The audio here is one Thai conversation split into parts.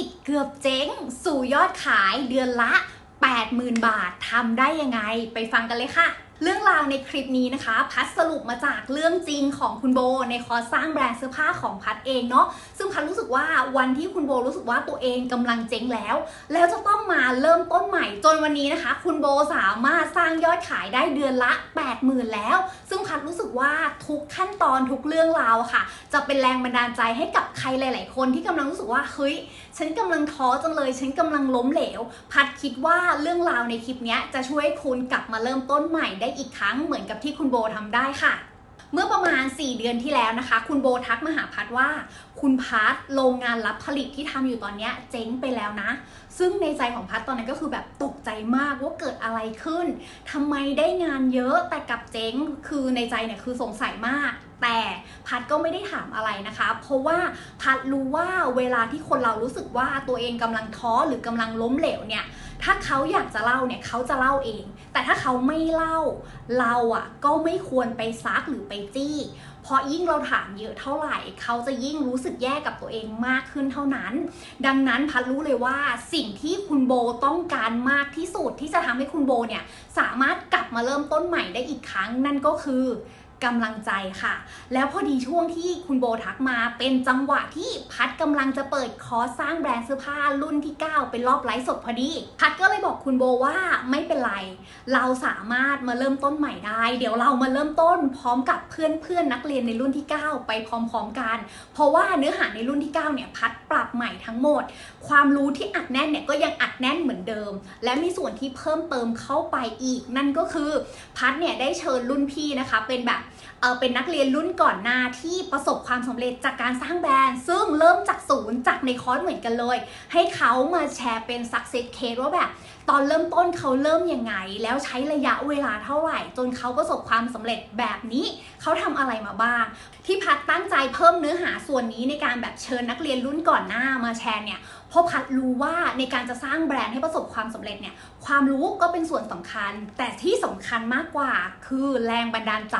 กิจเกือบเจ๊ง สู่ยอดขายเดือนละ 80,000 บาททำได้ยังไงไปฟังกันเลยค่ะ เรื่องราวในคลิปนี้นะคะ พัดสรุปมาจากเรื่องจริงของคุณโบ ในคอร์สสร้างแบรนด์เสื้อผ้าของพัดเองเนาะซึ่งพัดรู้สึกว่าวันที่คุณโบรู้สึกว่าตัวเองกำลังเจ๊งแล้ว แล้วจะต้องมาเริ่มต้นใหม่จนวันนี้นะคะ คุณโบสามารถสร้างยอดขายได้เดือนละ 80,000 แล้ว ซึ่ง พัดรู้สึกว่าทุกขั้นตอนทุกเรื่องราวค่ะ จะเป็นแรงบันดาลใจให้กับใครหลาย ๆ คนที่กำลังรู้สึกว่าเฮ้ยฉันกำลังท้อจังเลย ฉันกำลังล้มเหลว พัดคิดว่าเรื่องราวในคลิปนี้จะช่วยคุณกลับมาเริ่มต้นใหม่ได้อีกครั้งเหมือนกับที่คุณโบทำได้ค่ะ เมื่อประมาณ 4 เดือนที่แล้วนะคะ คุณโบทักมาหาพัดว่า คุณพัดโรงงานรับผลิตที่ทำอยู่ตอนนี้เจ๊งไปแล้วนะ ซึ่งในใจของพัดตอนนั้นก็คือแบบตกใจมากว่าเกิดอะไรขึ้นทำไมได้งานเยอะแต่กลับเจ๊งคือในใจเนี่ยคือสงสัยมาก แต่พัดก็ไม่ได้ถามอะไรนะคะ เพราะว่าพัดรู้ว่าเวลาที่คนเรารู้สึกว่าตัวเองกำลังท้อหรือกำลังล้มเหลวเนี่ย ถ้าเขาอยากจะเล่าเนี่ยเขาจะเล่าเอง แต่ถ้าเขาไม่เล่าเราอะก็ไม่ควรไปซักหรือไปจี้ เพราะยิ่งเราถามเยอะเท่าไหร่ เขาจะยิ่งรู้สึกแย่กับตัวเองมากขึ้นเท่านั้น ดังนั้นพัดรู้เลยว่าสิ่งที่คุณโบต้องการมากที่สุดที่จะทำให้คุณโบเนี่ยสามารถกลับมาเริ่มต้นใหม่ได้อีกครั้งนั่นก็คือ กำลังใจค่ะ แล้วพอดีช่วงที่คุณโบทักมาเป็นจังหวะที่พัดกำลังจะเปิดคอร์สสร้างแบรนด์เสื้อผ้ารุ่นที่ 9 เป็นรอบไลฟ์สดพอดี พัดก็เลยบอกคุณโบว่าไม่เป็นไร เราสามารถมาเริ่มต้นใหม่ได้ เดี๋ยวเรามาเริ่มต้นพร้อมกับเพื่อนเพื่อนนักเรียนในรุ่นที่ 9 ไปพร้อมๆกัน เพราะว่าเนื้อหาในรุ่นที่ 9 เนี่ยพัดปรับใหม่ทั้งหมด ความรู้ที่อัดแน่นเนี่ยก็ยังอัดแน่นเหมือนเดิม และมีส่วนที่เพิ่มเติมเข้าไปอีก นั่นก็คือพัดเนี่ยได้เชิญรุ่นพี่นะคะเป็นแบบ เป็นนักเรียนรุ่นก่อนหน้าที่ประสบความสำเร็จจากการสร้างแบรนด์ ซึ่งเริ่มจากศูนย์จากในคอร์สเหมือนกันเลย ให้เขามาแชร์เป็น success case ว่าแบบ ตอนเริ่มต้นเขาเริ่มยังไง แล้วใช้ระยะเวลาเท่าไหร่ จนเขาประสบความสำเร็จแบบนี้ เขาทำอะไรมาบ้าง ที่พัดตั้งใจเพิ่มเนื้อหาส่วนนี้ในการแบบเชิญนักเรียนรุ่นก่อนหน้ามาแชร์เนี่ย เพราะพัดรู้ว่าในการจะสร้างแบรนด์ให้ประสบความสำเร็จเนี่ยความรู้ก็เป็นส่วนสำคัญ แต่ที่สำคัญมากกว่าคือแรงบันดาลใจ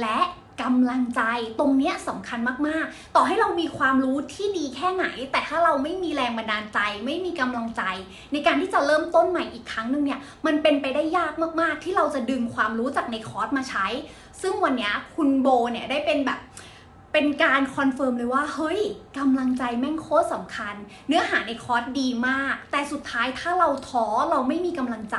และกำลังใจตรงเนี้ยสำคัญมากๆ ต่อให้เรามีความรู้ที่ดีแค่ไหน แต่ถ้าเราไม่มีแรงบันดาลใจ ไม่มีกำลังใจ ในการที่จะเริ่มต้นใหม่อีกครั้งหนึ่งเนี่ยมันเป็นไปได้ยากมากๆ ที่เราจะดึงความรู้จากในคอร์สมาใช้ ซึ่งวันนี้คุณโบเนี่ยได้เป็นแบบ เป็นการคอนเฟิร์มเลยว่า เฮ้ยกำลังใจแม่งโคตรสำคัญ เนื้อหาในคอร์สดีมาก แต่สุดท้ายถ้าเราท้อเราไม่มีกำลังใจ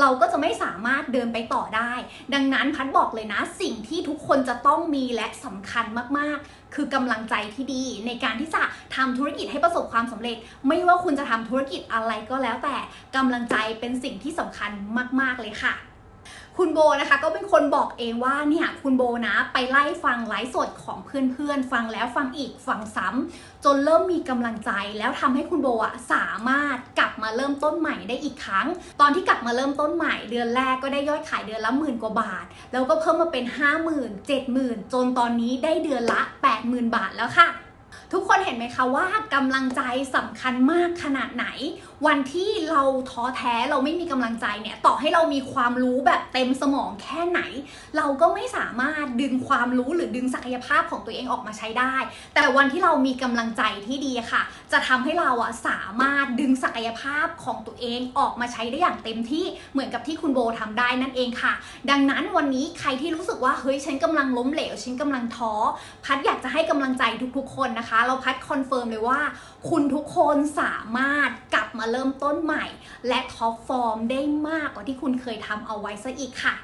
เราก็จะไม่สามารถเดินไปต่อได้ ดังนั้นพัดบอกเลยนะสิ่งที่ทุกคนจะต้องมีและสำคัญมากๆ คือกำลังใจที่ดี ในการที่จะทำธุรกิจให้ประสบความสำเร็จ ไม่ว่าคุณจะทำธุรกิจอะไรก็แล้วแต่กำลังใจเป็นสิ่งที่สำคัญมาก ๆเลยค่ะ คุณโบนะคะก็เป็นคนบอกเองว่าเนี่ยคุณโบนะไปไล่ฟังไลฟ์สดของเพื่อนๆ ฟังแล้วฟังอีกฟังซ้ำจนเริ่มมีกำลังใจ แล้วทำให้คุณโบอะสามารถกลับมาเริ่มต้นใหม่ได้อีกครั้ง ตอนที่กลับมาเริ่มต้นใหม่ เดือนแรกก็ได้ยอดขายเดือนละหมื่นกว่าบาท แล้วก็เพิ่มมาเป็น 5 0 0 0 0 7 0 0 0 0 จนตอนนี้ได้เดือนละ 80,000 บาทแล้วค่ะ ทุกคนเห็นไหมคะว่ากำลังใจสำคัญมากขนาดไหน วันที่เราท้อแท้เราไม่มีกำลังใจเนี่ยต่อให้เรามีความรู้แบบเต็มสมองแค่ไหน เราก็ไม่สามารถดึงความรู้หรือดึงศักยภาพของตัวเองออกมาใช้ได้ แต่วันที่เรามีกำลังใจที่ดีค่ะ จะทำให้เราอะสามารถดึงศักยภาพของตัวเองออกมาใช้ได้อย่างเต็มที่เหมือนกับที่คุณโบทำได้นั่นเองค่ะ ดังนั้นวันนี้ใครที่รู้สึกว่าเฮ้ยฉันกำลังล้มเหลวฉันกำลังท้อพัดอยากจะให้กำลังใจทุกๆ คนนะคะ เราพัดคอนเฟิร์มเลยว่า คุณทุกคนสามารถกลับมาเริ่มต้นใหม่ และท็อปฟอร์มได้มากกว่าที่คุณเคยทำเอาไว้ซะอีกค่ะ